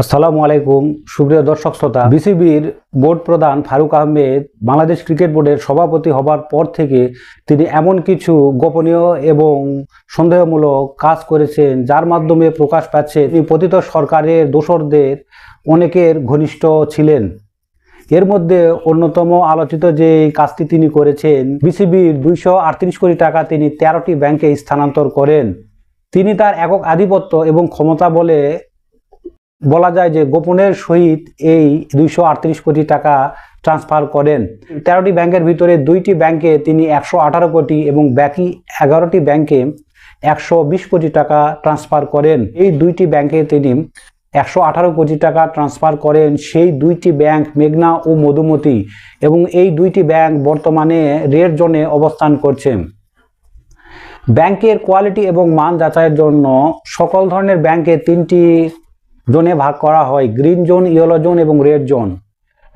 আসসালামু আলাইকুম, সুপ্রিয় দর্শক শ্রোতা। বিসিবির বোর্ড প্রধান ফারুক আহমেদ বাংলাদেশ ক্রিকেট বোর্ডের সভাপতি হবার পর থেকে তিনি এমন কিছু গোপনীয় এবং সন্দেহমূলক কাজ করেছেন, যার মাধ্যমে প্রকাশ পাচ্ছে তিনি পতিত সরকারের দোসরদের অনেকের ঘনিষ্ঠ ছিলেন। এর মধ্যে অন্যতম আলোচিত যে কাজটি তিনি করেছেন, বিসিবির দুইশো আটত্রিশ কোটি টাকা তিনি তেরোটি ব্যাংকে স্থানান্তর করেন। তিনি তার একক আধিপত্য এবং ক্ষমতা বলে বলা যায় যে গোপনের সহিত এই দুইশো আটত্রিশ কোটি টাকা ট্রান্সফার করেন। তেরোটি ব্যাংকের ভিতরে দুইটি ব্যাংকে তিনি একশো আঠারো কোটি এবং বাকি এগারোটি ব্যাংকে একশো বিশ কোটি টাকা ট্রান্সফার করেন। এই দুইটি ব্যাংকে তিনি একশো আঠারো কোটি টাকা ট্রান্সফার করেন। সেই দুইটি ব্যাংক মেঘনা ও মধুমতি এবং এই দুইটি ব্যাংক বর্তমানে রেড জোনে অবস্থান করছে। ব্যাংকের কোয়ালিটি এবং মান যাচাইয়ের জন্য সকল ধরনের ব্যাংকে তিনটি জোনে ভাগ করা হয় গ্রিন জোন, ইয়েলো জোন এবং রেড জোন।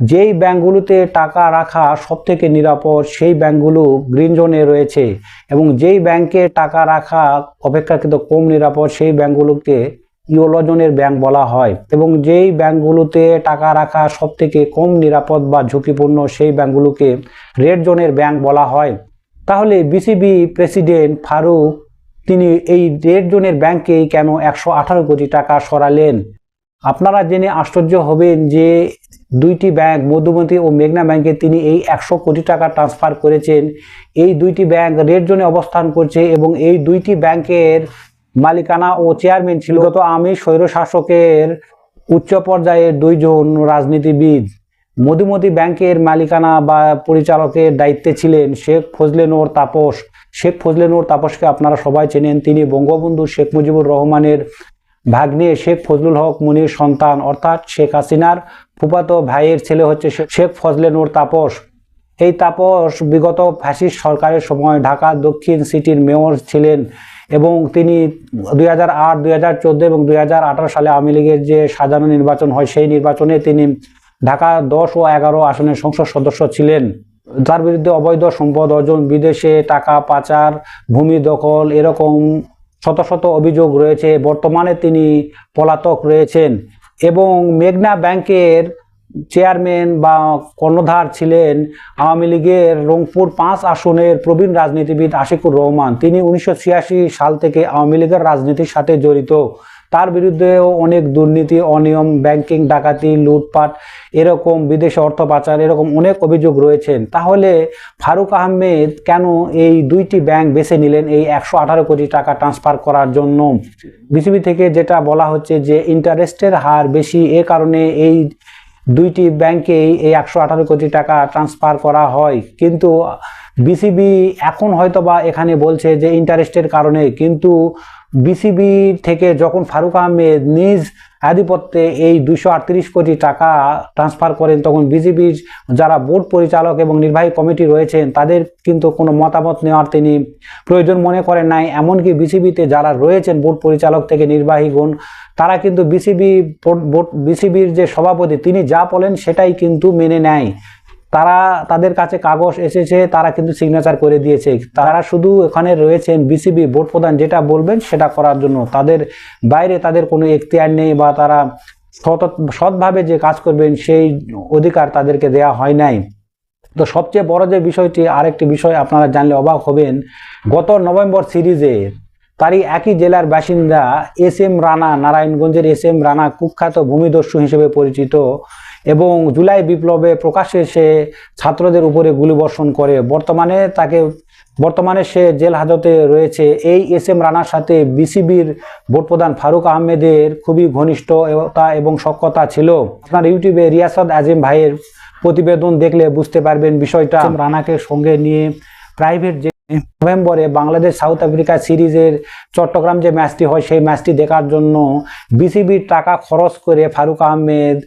যেই ব্যাংকগুলোতে টাকা রাখা সব থেকে নিরাপদ, সেই ব্যাংকগুলো গ্রিন জোনে রয়েছে এবং যেই ব্যাংকে টাকা রাখা অপেক্ষাকৃত কম নিরাপদ, সেই ব্যাংকগুলোকে ইয়েলো জোনের ব্যাংক বলা হয় এবং যেই ব্যাংকগুলোতে টাকা রাখা সব থেকে কম নিরাপদ বা ঝুঁকিপূর্ণ, সেই ব্যাংকগুলোকে রেড জোনের ব্যাংক বলা হয়। তাহলে বিসিবি প্রেসিডেন্ট ফারুক তিনি এই রেড জোনের ব্যাংকেই কেন একশো আঠারো কোটি টাকা সরালেন? আপনারা জেনে আশ্চর্য হবেন যে দুইটি ব্যাংক মধুমতি ও মেঘনা ব্যাংকে তিনি এই একশো কোটি টাকা ট্রান্সফার করেছেন। এই দুইটি ব্যাংক রেড জোনে অবস্থান করছে এবং এই দুইটি ব্যাংকের মালিকানা ও চেয়ারম্যান ছিল। গত আমি স্বৈর শাসকের উচ্চ পর্যায়ের দুইজন রাজনীতিবিদ। মধুমতি ব্যাংকের মালিকানা বা পরিচালকের দায়িত্বে ছিলেন শেখ ফজলে নোর তাপস। শেখ ফজলে নোর তাপসকে আপনারা সবাই চেনেন। তিনি বঙ্গবন্ধু শেখ মুজিবুর রহমানের ভাগ্নে শেখ ফজলুল হক মুনির সন্তান, অর্থাৎ শেখ হাসিনার ফুফাতো ভাইয়ের ছেলে হচ্ছে শেখ ফজলে নূর তাপস। এই তাপস বিগত ফ্যাসিস্ট সরকারের সময় ঢাকা দক্ষিণ সিটির মেয়র ছিলেন এবং তিনি দুই হাজার আট, দুই এবং দুই হাজার আঠারো সালে আওয়ামী লীগের যে সাজানো নির্বাচন হয়, সেই নির্বাচনে তিনি ঢাকা দশ ও এগারো আসনের সংসদ সদস্য ছিলেন। তার বিরুদ্ধে অবৈধ সম্পদ অর্জন, বিদেশে টাকা পাচার, ভূমি দখল এরকম শত শত অভিযোগ রয়েছে। বর্তমানে তিনি পলাতক রয়েছেন এবং মেঘনা ব্যাংকের চেয়ারম্যান বা কর্ণধার ছিলেন আওয়ামী লীগের রংপুর পাঁচ আসনের প্রবীণ রাজনীতিবিদ আশিকুর রহমান। তিনি উনিশশো ছিয়াশি সাল থেকে আওয়ামী লীগের রাজনীতির সাথে জড়িত। তার বিরুদ্ধেও অনেক দুর্নীতি, অনিয়ম ব্যাংকিং ডাকাতি, লুটপাট, এরকম বিদেশে অর্থ পাচার, এরকম অনেক অভিযোগ রয়েছেন তাহলে ফারুক আহমেদ কেন এই দুইটি ব্যাংক বেছে নিলেন এই একশো আঠারো কোটি টাকা ট্রান্সফার করার জন্য? বিসিবি থেকে যেটা বলা হচ্ছে যে ইন্টারেস্টের হার বেশি, এ কারণে এই দুইটি ব্যাংকেই এই একশো আঠারো কোটি টাকা ট্রান্সফার করা হয়। কিন্তু বিসিবি এখন হয়তো বা এখানে বলছে যে ইন্টারেস্টের কারণে, কিন্তু বিসিবি থেকে যখন ফারুক আহমেদ নিজ আধিপত্যে এই দুশো আটত্রিশ কোটি টাকা ট্রান্সফার করেন, তখন বিজেপির যারা বোর্ড পরিচালক এবং নির্বাহী কমিটি রয়েছেন, তাদের কিন্তু কোনো মতামত নেওয়ার তিনি প্রয়োজন মনে করেন নাই। এমনকি বিসিবিতে যারা রয়েছেন বোর্ড পরিচালক থেকে নির্বাহীগণ, তারা কিন্তু বিসিবি বিসিবির যে সভাপতি, তিনি যা বলেন সেটাই কিন্তু মেনে নেয়। তারা তাদের কাছে কাগজ এসেছে, তারা কিন্তু সিগনেচার করে দিয়েছে। তারা শুধু এখানে রয়েছেন বিসিবি বোর্ড প্রধান যেটা বলবেন সেটা করার জন্য। তাদের বাইরে তাদের কোনো এখতিয়ার নেই বা তারা সৎ, সৎভাবে যে কাজ করবেন সেই অধিকার তাদেরকে দেয়া হয় নাই। তো সবচেয়ে বড় যে বিষয়টি, আরেকটি বিষয় আপনারা জানলে অবাক হবেন, গত নভেম্বর সিরিজে তারই একই জেলার বাসিন্দা এস এম রানা, নারায়ণগঞ্জের এস এম রানা কুখ্যাত ভূমিদস্যু হিসেবে পরিচিত। এবং জুলাই বিপ্লবে প্রকাশ্যে সে ছাত্রদের উপরে গুলিবর্ষণ করে। বর্তমানে তাকে, বর্তমানে সে জেল হাজতে রয়েছে। এই এস এম রানার সাথে বিসিবির বোর্ড প্রধান ফারুক আহমেদের খুবই ঘনিষ্ঠতা এবং সক্ষতা ছিল। আপনার ইউটিউবে রিয়াসত আজিম ভাইয়ের প্রতিবেদন দেখলে বুঝতে পারবেন বিষয়টা। রানাকে সঙ্গে নিয়ে প্রাইভেট যে নভেম্বরে বাংলাদেশ সাউথ আফ্রিকা সিরিজের চট্টগ্রাম যে ম্যাচটি হয়, সেই ম্যাচটি দেখার জন্য বিসিবির টাকা খরচ করে ফারুক আহমেদ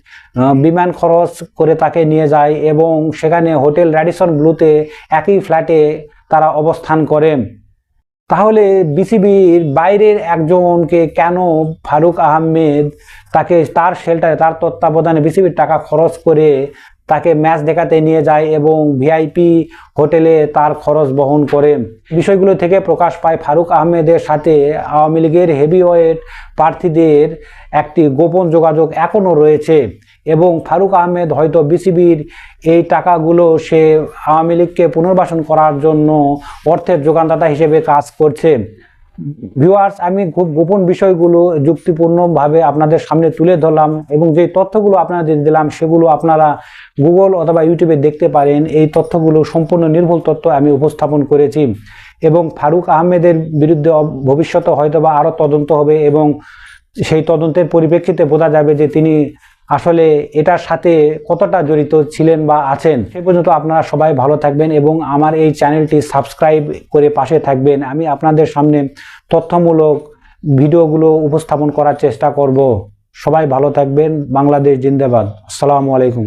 বিমান খরচ করে তাকে নিয়ে যায় এবং সেখানে হোটেল র্যাডিসন ব্লুতে একই ফ্ল্যাটে তারা অবস্থান করেন তাহলে বিসিবির বাইরের একজনকে কেন ফারুক আহমেদ তাকে তার শেল্টারে, তার তত্ত্বাবধানে বিসিবির টাকা খরচ করে তাকে ম্যাচ দেখাতে নিয়ে যায় এবং ভিআইপি হোটেলে তার খরচ বহন করে। বিষয়গুলো থেকে প্রকাশ পায় ফারুক আহমেদের সাথে আওয়ামী লীগের হেভিওয়েট প্রার্থীদের একটি গোপন যোগাযোগ এখনও রয়েছে এবং ফারুক আহমেদ হয়তো বিসিবির এই টাকাগুলো সে আওয়ামী লীগকে পুনর্বাসন করার জন্য অর্থের যোগানদাতা হিসেবে কাজ করছে। ভিউয়ার্স আমি খুব গোপন বিষয়গুলো যুক্তিপূর্ণভাবে আপনাদের সামনে তুলে ধরলাম এবং যে তথ্যগুলো আপনাদের দিলাম, সেগুলো আপনারা গুগল অথবা ইউটিউবে দেখতে পারেন। এই তথ্যগুলো সম্পূর্ণ নির্ভুল তথ্য আমি উপস্থাপন করেছি এবং ফারুক আহমেদের বিরুদ্ধে ভবিষ্যতে হয়তো বা আরও তদন্ত হবে এবং সেই তদন্তের পরিপ্রেক্ষিতে বোঝা যাবে যে তিনি আসলে এটার সাথে কতটা জড়িত ছিলেন বা আছেন, সে পর্যন্ত আপনারা সবাই ভালো থাকবেন এবং আমার এই চ্যানেলটি সাবস্ক্রাইব করে পাশে থাকবেন। আমি আপনাদের সামনে তথ্যমূলক ভিডিওগুলো উপস্থাপন করার চেষ্টা করব। সবাই ভালো থাকবেন। বাংলাদেশ জিন্দাবাদ। আসসালামু আলাইকুম।